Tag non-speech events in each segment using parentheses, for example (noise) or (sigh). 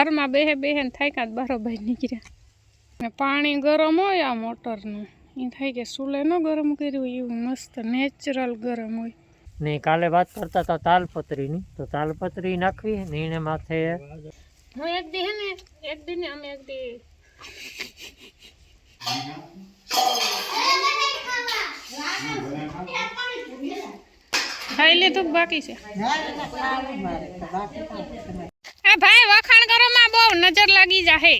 ઘરમાં બેહે બેહે ને થાય કાં બરોબર નીકળ્યા. ને પાણી ગરમ હોય આ મોટરનું. એ થાય કે ચૂલે ન ગરમ કર્યું એવું મસ્ત નેચરલ ગરમ હોય. ને કાલે વાત કરતા હતા તાલપત્રીની. તો તાલપત્રી નાખવી ને એને માથે હું એક દી હે ને એક દી ને અમે એક દી ખાઈ લીધું બાકી છે. એ ભાઈ, વખાણ કરો, માં બહુ નજર લાગી જાહે.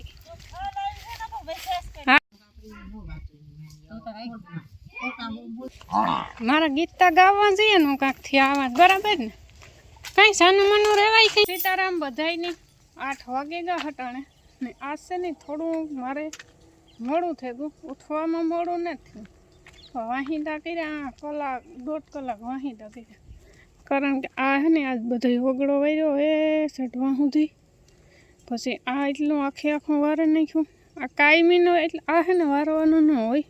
મારા ગીતા ગાવા જઈએ ને કાંકથી આવાજ બરાબર ને? કાંઈ સાનું મનું રેવાય કઈ? સીતારામ બધાય નહીં આઠ વાગે ગયા હટાણે. ને છે ને થોડું મારે મોડું થઈ ગયું. ઉઠવામાં મોડું નથી વાહિંદા કર્યા કલાક, દોઢ કલાક વાહિંદા કર્યા. કારણ કે આ હે ને, આજ બધો ઓગળો વર્યો એ ચઢવા સુધી. પછી આ એટલું આખે આખું વારે નાખ્યું. આ કાયમીનો એટલે આ હે ને વારવાનું ન હોય.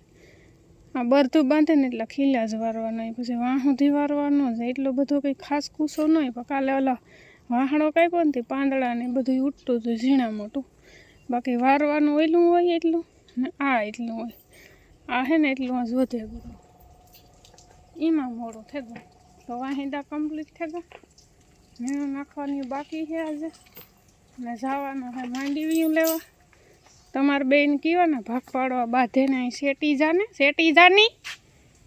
આ બરધું બાંધે ને એટલે ખીલા જ વારવાનો હોય. પછી વાહ સુધી વારવાનો જ એટલો બધો કંઈ ખાસ કૂસો ન હોય. પણ કાલે ઓલા વાહણો કાપ્યો ને તે પાંદડા ને બધું ઉઠતું હતું ઝીણા મોટું. બાકી વારવાનું ઓયલું હોય એટલું ને આ એટલું હોય. આ હે ને એટલું જ વધે એમાં મોડું થઈ ગયું. તો વાહિંદા કમ્પ્લીટ ગયા. મીણું નાખવાની બાકી છે આજે. ને જવાનું છે માંડવીયું લેવા. તમારે બેન કયો ને, ભાગ પાડવા બાંધે ને શેટી જાને શેટી જાની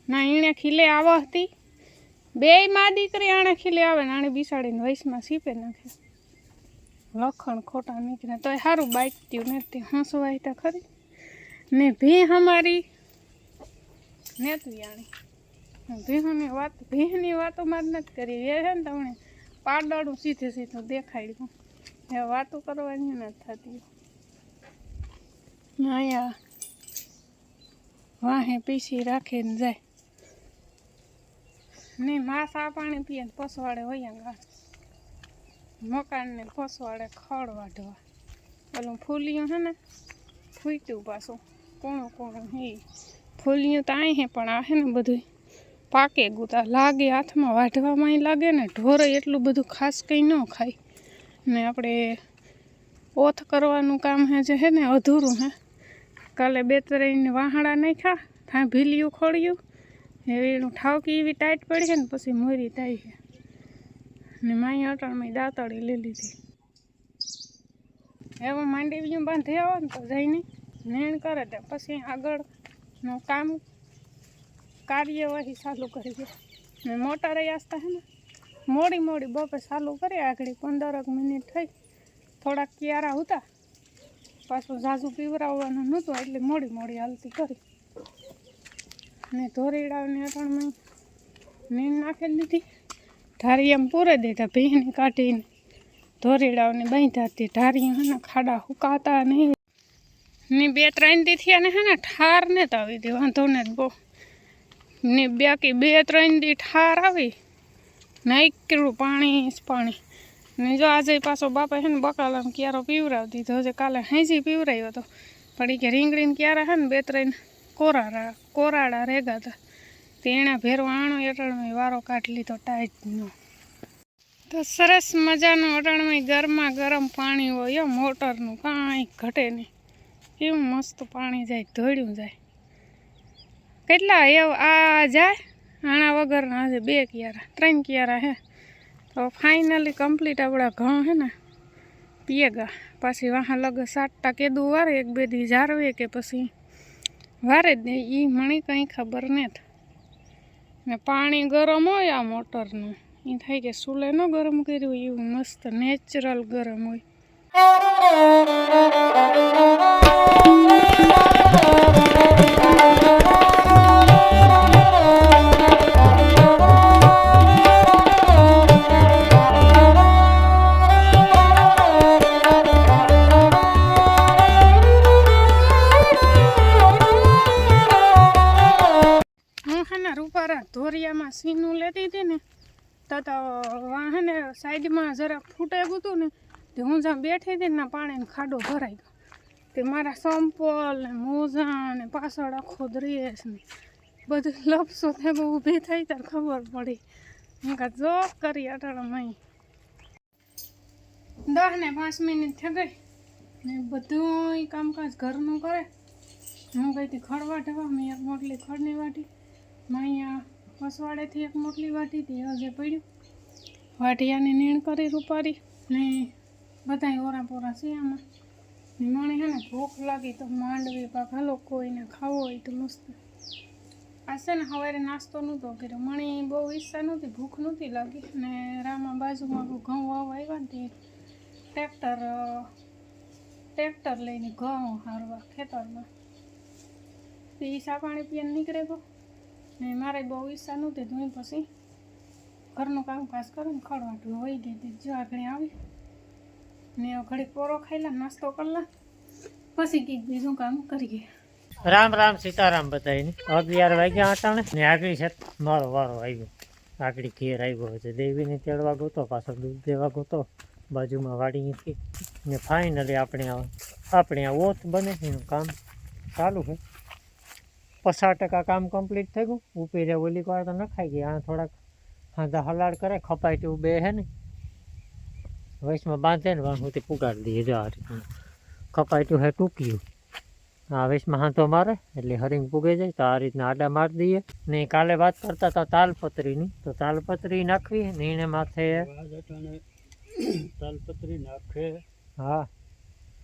ના, એણે ખીલે આવા હતી. બે માં દીકરી આણે ખીલે આવે ને, આણે બિસાડીને વયસમાં સીપે નાખે. લખણ ખોટા નીકળે, તોય સારું બાઈકતી નથી હસવાય તો ખરી. ને ભી અમારી નેતવી આણી. ભીહની વાત, ભીહની વાતો જ નથી કરી. એ છે ને તમને પાડાળું સીધે સીધું દેખાડ્યું. એ વાતો કરવાની નથી થતી. અહીંયા વાહે પીસી રાખીને જાય. ને માસ આ પાણી પીએ ને પસવાડે હોય ગા મકાનને પસવાડે ખડ વાઢવા. પેલું ફૂલિયું છે ને, ફૂટ્યું પાછું. કોણું કોણું હે. ફૂલિયું તો અહીં પણ આ હે ને બધું પાકે ગુતા લાગે, હાથમાં વાઢવામાં લાગે ને ઢોરે એટલું બધું ખાસ કંઈ ન ખાય. ને આપણે ઓથ કરવાનું કામ હે જે હે ને અધૂરું હે. કાલે બે ત્રણ વાહણા નાખ્યા ત્યાં ભીલિયું ખોડ્યું એનું ઠાવકી એવી ટાઈટ પડી છે ને પછી મોરી થાય છે ને માઈ અટાણમાં દાંતળી લઈ લીધી. એમાં માંડવીયું બાંધી આવો ને તો જઈને નેણ કરે તે પછી આગળનું કામ કાર્યવાહી ચાલુ કરી ને મોટા રહી હે ને, મોડી મોડી બપે ચાલુ કરી, આગળ પંદરક મિનિટ થઈ, થોડાક ક્યારા હતા, પાછું ઝાઝુ પીવરાવવાનું નહોતું, એટલે મોડી મોડી હાલતી કરી. ને ધોરીડાની અટણમાં નીંદ નાખેલી દીધી ધારી એમ પૂરે દીધા, ભીની કાઢીને ધોરીડાઓને બાંધ્યા હતી. ધારી હે ખાડા હુકાતા નહીં. ને બે ત્રણ દીથી થયા ને હે ને ઠાર ને તો આવી દે વાંધો ને બહુ. ને બાકી બે ત્રણ દી ઠાર આવી. નાખ્યું પાણી પાણી. ને જો આજે પાછો બાપા છે ને બકાલામ ક્યારો પીવરાવી દીધો છે કાલે હેંસી પીવરાયો હતો પણ એ કે રીંગણીને ક્યારે છે ને બે ત્રણ કોરાડા કોરાડા રેગા હતા. તેણે ભેરો આણો અટાણમાં વારો કાઢી લીધો ટાઈટનો તો સરસ મજાનું અટાણમાં ગરમા ગરમ પાણી હોય મોટરનું કાંઈ ઘટે નહીં. કેવું મસ્ત પાણી જાય, ધોળ્યું જાય. કેટલા એવ આ જાય? આણા વગરના આજે બે કિયારા, ત્રણ કિયારા હે. તો ફાઇનલી કમ્પ્લીટ આપણા ઘઉં હે ને પીએગા પાછી વાહ લગ સાતટા કેદું વારે, એક બે દી જારવે કે પછી વારે જ નહીં એ મને કંઈ ખબર નથી ને પાણી ગરમ હોય આ મોટરનું એ થાય કે સુલે ન ગરમ કર્યું એવું મસ્ત નેચરલ ગરમ હોય. ધોરિયામાં સીનું લેતી હતી ને, તો તો વાહને સાઈડમાં જરાક ફૂટે હતું ને, તે હું જ્યાં બેઠી હતી ને પાણીનો ખાડો ભરાઈ ગયો. તે મારા સંપલ ને મોજા ને પાછળ આખો ડ્રેસ ને બધું લપસો તે બહુ ઊભી થઈ ત્યારે ખબર પડી. હું કાં જોક કરી અટાણામાં દસ ને પાંચ મિનિટ થઈ ગઈ. ને બધું કામકાજ ઘરનું કરે. હું ગઈ હતી ખડવા ઢવા, મેં એક મોટલી ખડની વાટી. મેં અહીંયા વસવાડેથી એક મોટલી વાટી હતી હજે પડ્યું. વાટિયાની નીણ કરી રૂપારી ને બધાય ઓરા પોરા છે આમાં. મને હે ને ભૂખ લાગી તો માંડવી પાક હાલો કોઈને ખાવો હોય તો મસ્ત. આ છે ને સવારે નાસ્તો નહોતો કર્યો. મને બહુ ઈચ્છા નહોતી, ભૂખ નહોતી લાગી. ને રામા બાજુમાં ઘઉં વાવવા આવ્યા ને ટ્રેક્ટર ટ્રેક્ટર લઈને ઘઉં હારવા ખેતરમાં. તે સા પાણી પીને નીકળે ગયો ને મારે બહુ ઈચ્છા નહોતી હું પછી ઘરનું કામકાજ કરીને ખડવાટું હોઈ ગઈ જો આગળ આવી. ને ઘડીક પોરો ખાઈ લા, નાસ્તો કરલા પછી કંઈક બીજું કામ કરીએ રામ રામ સીતારામ બધાને અગિયાર વાગ્યા હતા ને ને આગળ છે મારો વારો આવ્યો. આગળ ઘેર આવ્યો છે દેવીને તેડવા ગોતો પાછો દૂધ દેવા ગોતો બાજુમાં વાડી ને ફાઇનલી આપણે આપણે આ ઓથ બને એનું કામ ચાલુ છે. પચાસ ટકા કામ કમ્પ્લીટ થઈ ગયું. ઉપી રે ઓલી વાર તો નખાઈ ગઈ. આ થોડાક હાંધા હલાડ કરે ખપાય તેવું બે હે ને. વૈશમાં બાંધે ને વાં સુધી પુગાડી દઈએ. જો આ રીતનું ખપાય તેવું હે ટૂંક્યું આ વેશમાં હાથો મારે એટલે હરિંગ પૂગે જાય. તો આ રીતના આડા મારી દઈએ. ને કાલે વાત કરતા હતા તાલપત્રીની. તો તાલપત્રી નાખવી ને એને માથે તાલપત્રી નાખે. હા.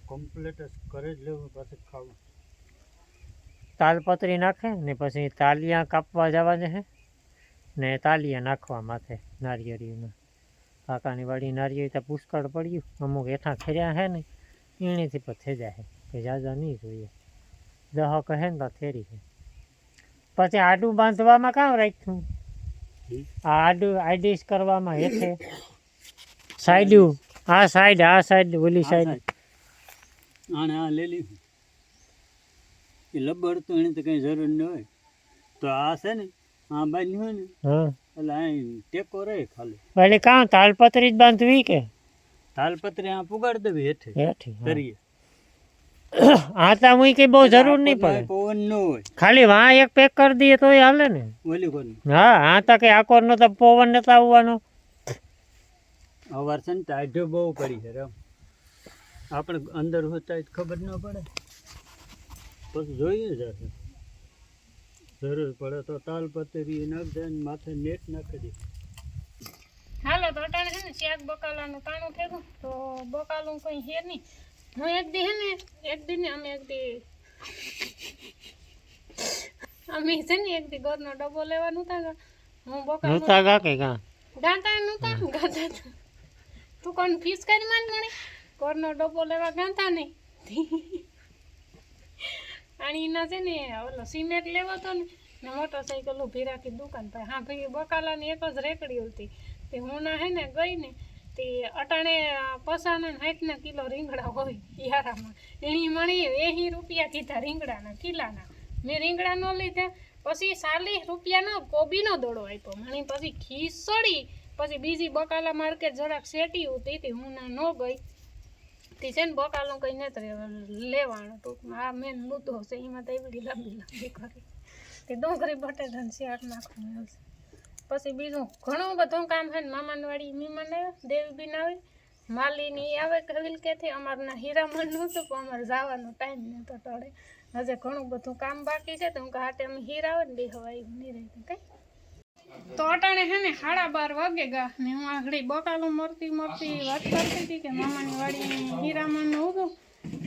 કમ્પ્લીટ કરે જ લેવું પછી ખાવું. તાલપત્રી નાખે ને પછી તાલિયા કાપવા જવા છે ને તાલિયા નાખવા માથે નારિયેળીમાં કાકાની વાડી નારિયેળી તો પુષ્કળ પડ્યું. અમુક હેઠા ખેર્યા છે ને એણીથી પણ થઈ જાય કે જાજા નહીં જોઈએ. દહ કહે ને તો થેરી છે પછી આડું બાંધવામાં કામ રાખ્યું? આ આડું આઈડીસ કરવામાં હેઠે. સાઈડું આ સાઈડ આ સાઈડ ઓલી સાઈડ. આને આ લઈ લીધું. એ લબર તો એને તો કંઈ જરૂર ન હોય. તો આ છે ને આ બાંધ્યું હોય ને એટલે અહીં ટેકો રહે ખાલી. એટલે કાં તાલપત્રી જ બાંધવી કે? તાલપત્રી આ પુગાડી દેવી હેઠે હેઠી. કરીએ (coughs) આ તો હું કઈ બહુ જરૂર નહીં પડે. પવન ન હોય. ખાલી વાં એક પેક કરી દઈએ તોય હાલે ને. ઓલી કોણ હા આ તો કઈ આકોર નો તો પવન નતા આવવાનો. અવાર છે ને ટાઢો બહુ પડી છે આપણે અંદર હોતા ખબર ન પડે. પછી જોઈએ જ જરૂર પડે તો તાલપત્રી નાખ દે ને માથે નેટ નાખી દે. હાલો તો અટાણે છે ને શાક બકાલાનું તાણું થયું તો બકાલું કંઈ હેર નહીં. હું એક દી હે ને એક દી ને અમે એક દી અમે છે ને એક દી ઘરનો ડબ્બો લેવા હતા હું બકાલ નતા ગા કે ગા? ગાતા નતા ગાતા તું કોણ ફીસ કરી માંડ મણી ઘરનો ડબ્બો લેવા ગાતા નહીં. અને એના છે ને, ઓલો સિમેન્ટ લેવો હતો ને ને મોટરસાઇકલ ઊભી રાખી દુકાન પર. હા, ભાઈ બકાલાની એક જ રેકડી હતી. તે હું ના હે ને ગઈ ને, તે અટાણે પસાને સાઠના કિલો રીંગણા હોય યારામાં એની મળી એહી રૂપિયા કીધા રીંગણાના કિલાના. મેં રીંગણા ન લીધા, પછી ચાલીસ રૂપિયાનો કોબીનો દોડો આપ્યો. મણી પછી ખીસડી, પછી બીજી બકાલા માર્કેટ જરાક સેટી હતી તે હું ના ન ગઈ. તે છે ને બકાલું કંઈ નથી લેવાનું ટૂંકમાં. આ મેન મુદ્દો છે, એમાં તો એવડી લાંબી લાંબી કરી. તે ડુંગળી બટેટાને શાક નાખવાનું આવશે પછી બીજું, ઘણું બધું કામ છે ને મામાની મીમાન મહેમાન આવ્યા દેવી બેન આવી માલીની આવે કવિલ કેથી અમારના હીરામણ નહોતું પણ અમારે જવાનો ટાઈમ નહોતો ટળે. હજે ઘણું બધું કામ બાકી છે, તો હું હાટે અમે હીરા આવે ને બે હવાઈ નહીં રહી કઈ? તો અટાણે હે ને સાડા બાર વાગે ગા. ને હું આગળ બકાલું મરતી મરતી વાત કરતી હતી કે મામાની વાડી હીરામણનું હતું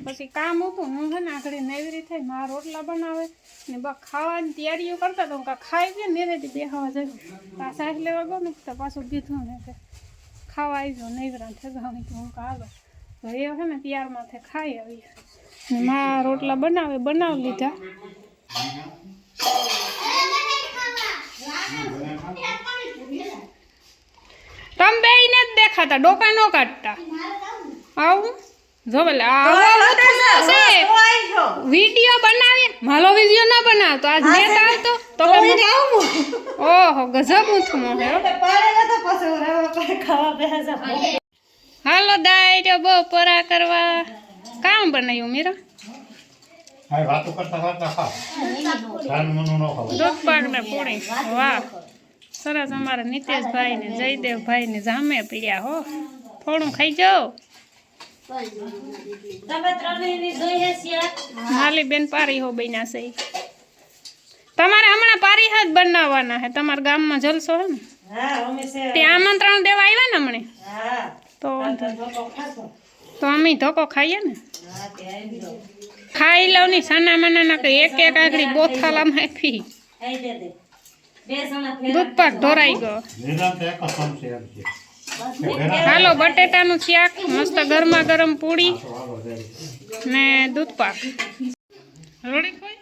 પછી કામ ઊભું. હું છે ને આગળ નેવરી થઈ મારા રોટલા બનાવે. ને બા ખાવાની તૈયારીઓ કરતા તો કાં ખાઈ ગઈ ને રેડી બેહવા જાય પાછા લેવા ગયો ને તો પાછું કીધું ને કે ખાવા આવી આવજો નેવરા ઠેગાવી કે હું કાં તો એ છે ને ત્યારમાંથી ખાઈ આવી. ને મારા રોટલા બનાવે, બનાવી લીધા. તમે બે ને જ દેખાતા ડોકા નો કાઢતા. આવું? જો ભલે વીડિયો બનાવી માલો વીડિયો ના બનાવતો આજ નેટ આવતો. તો કે ઓહો ગજબ ઉથમો હે. હો. હાલો દાયરો બહુ પરા કરવા. કામ બનાવ્યું મીરા? વાતો કરતા કરતા ખા. મનું ન ખાવ દૂધ પાક ને પૂરી. વાહ. સરસ અમારા નિતેશભાઈ ને જયદેવભાઈ ને જામે પીડ્યા હો. થોડું ખાઈ જાઓ. માલી બેન પારી હો બન્યા છે. તમારે હમણાં પારી હાથ બનાવવાના હે તમારા ગામમાં જલસો હે ને? તે આમંત્રણ દેવા આવ્યા ને હમણે? તો તો અમે ધોકો ખાઈએ ને? ખાઈ લઉં ની સાના માના ના એક એક આગળી બોથાલામાં આપી. દૂધ પર ઢોરાઈ ગયો. હાલો બટેટાનું શાક મસ્ત ગરમા ગરમ પૂરી. ને દૂધ પાક. રોડી કોઈ?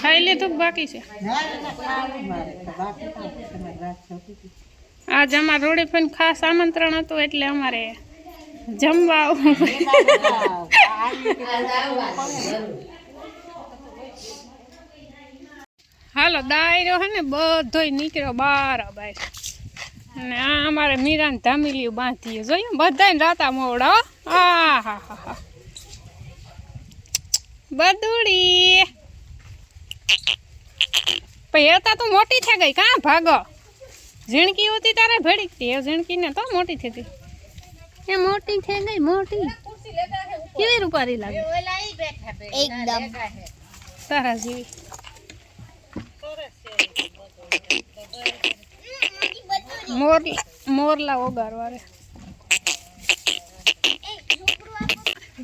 ખાઈ લીધું બાકી છે. આજ અમારે રોડી પણ ખાસ આમંત્રણ હતું એટલે અમારે જમવા હાલો દાયરો હે ને બધોય નીકળ્યો બાર બાર અને આ અમારે મીરાને ધામીલિયું બાંધીએ. જોયું? બધાને રાતા મોડા હો. આ હા હા હા. બદુડી પછી હતા તો મોટી થઈ ગઈ કાં ભાગો? ઝીણકી હતી તારે ભેડી હતી એ ઝીણકીને તો મોટી થઈ હતી એ મોટી થઈ ગઈ મોટી. કેવી રૂપારી લાગે? એકદમ. તારા જેવી. મોર મોરલા ઓગારવા રે.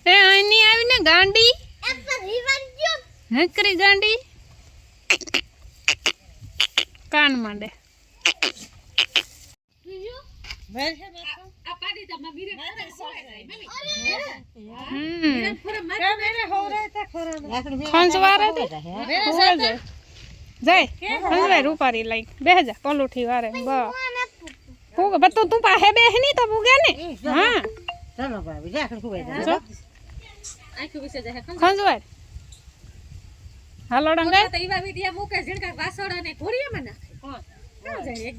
એ અહીંની આવીને ગાંડી? હકરી ગાંડી? કાન માંડે. હમ. ખંજવારે જાય. ખંજવાય રૂપારી લઈ. બેહ જા પલુઠી વારે. બ ફૂગ બતું તું પાસે બેહની તો ફૂગે ને હા જો. ખંજવાય હાલો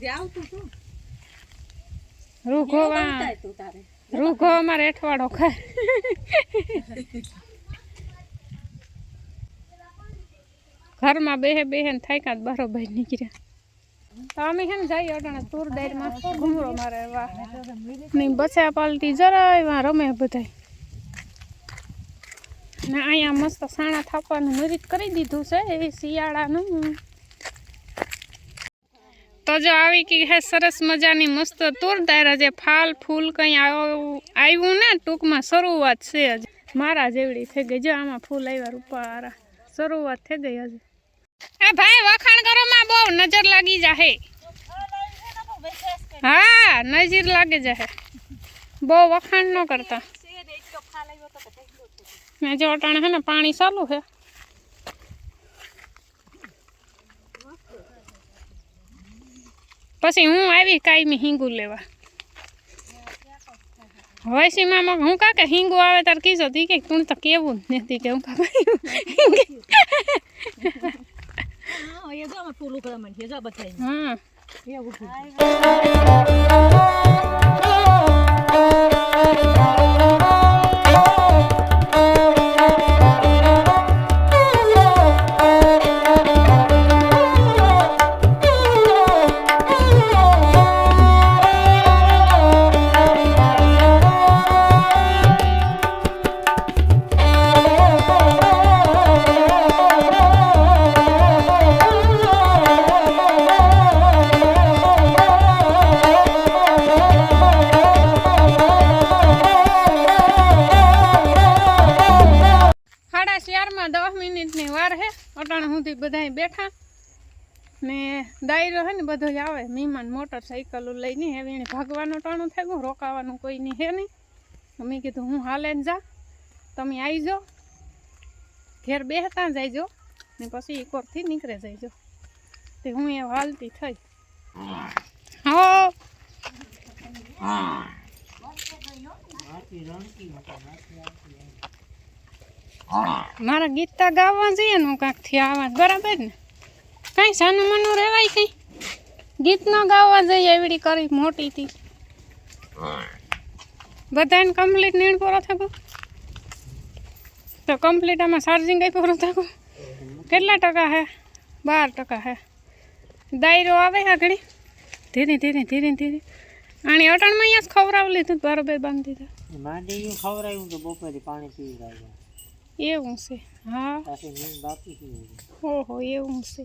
આવતું રૂઘો રૂખો રૂઘો અમારે અઠવાડો ખાય ઘરમાં બેહે બેહે ને થાક્યા તો બરોબર નીકળ્યા. તો અમે છે ને જઈએ અટાણે તુર દાયરમાં ઘૂમરો મારે વાહની બચ્યા પાલટી જરાય વાં રમે બધાય. ને અહીંયા મસ્ત સાણા થાપવાનું નરીત કરી દીધું છે, એ શિયાળાનું. તો જો આવી કે હે સરસ મજાની મસ્ત તુર દાયરા જે ફાલ ફૂલ કંઈ આવ- આવ્યું ને ટૂંકમાં શરૂઆત છે હજી. મારા જેવડી થઈ ગઈ, જો આમાં ફૂલ આવ્યા રૂપારા. શરૂઆત થઈ ગઈ હજી. એ ભાઈ, વખાણ કરો માં બહુ નજર લાગી જાહે. હા, નજર લાગી જાહે. બહુ વખાણ ન કરતા. મેં જો અટાણે હે ને પાણી ચાલુ છે પછી હું આવી કાયમી હિંગુ લેવા. વૈસીમાં હું કાકે હિંગુ આવે, તાર કીધો, તી કે તું તો કેવું જ નથી કે હું કાકા હા સાડા મહેમાન લઈને હવે એને ભાગવાનું ટાણું થઈ ગયું, રોકાવાનું કોઈ નહીં હે નહીં. મેં કીધું, હું હાલે જા, તમે આવી જાઓ ઘેર બેસતા જાયજો, ને પછી કોરથી નીકળે જઈજો તે હું એ હાલતી થઈ. હો! મારા ગીતા ગાવા જઈએ ને કાંકથી આવાજ બરાબર ને? કાંઈ સાનું મનું રહેવાય કંઈ? ગીત ન ગાવા જઈએ એવડી કરી મોટી હતી. બધાને કમ્પ્લીટ નીણ પૂરો થયો? તો કમ્પ્લીટ આમાં ચાર્જિંગ કઈ પૂરું થયું? કેટલા ટકા હે? બાર ટકા હે. દાયરો આવે આગળ ધીરે ધીરે ધીરે ધીરે. આણી અટણમાં અહીંયા જ ખવડાવી લીધું બરોબર બાંધી દીધા. માંડી ખવડાવ્યું તો બપોરે પાણી પીવડાવ્યું એવું છે હા. પાછી નીંદ બાકી પીવું ઓહો એવું છે.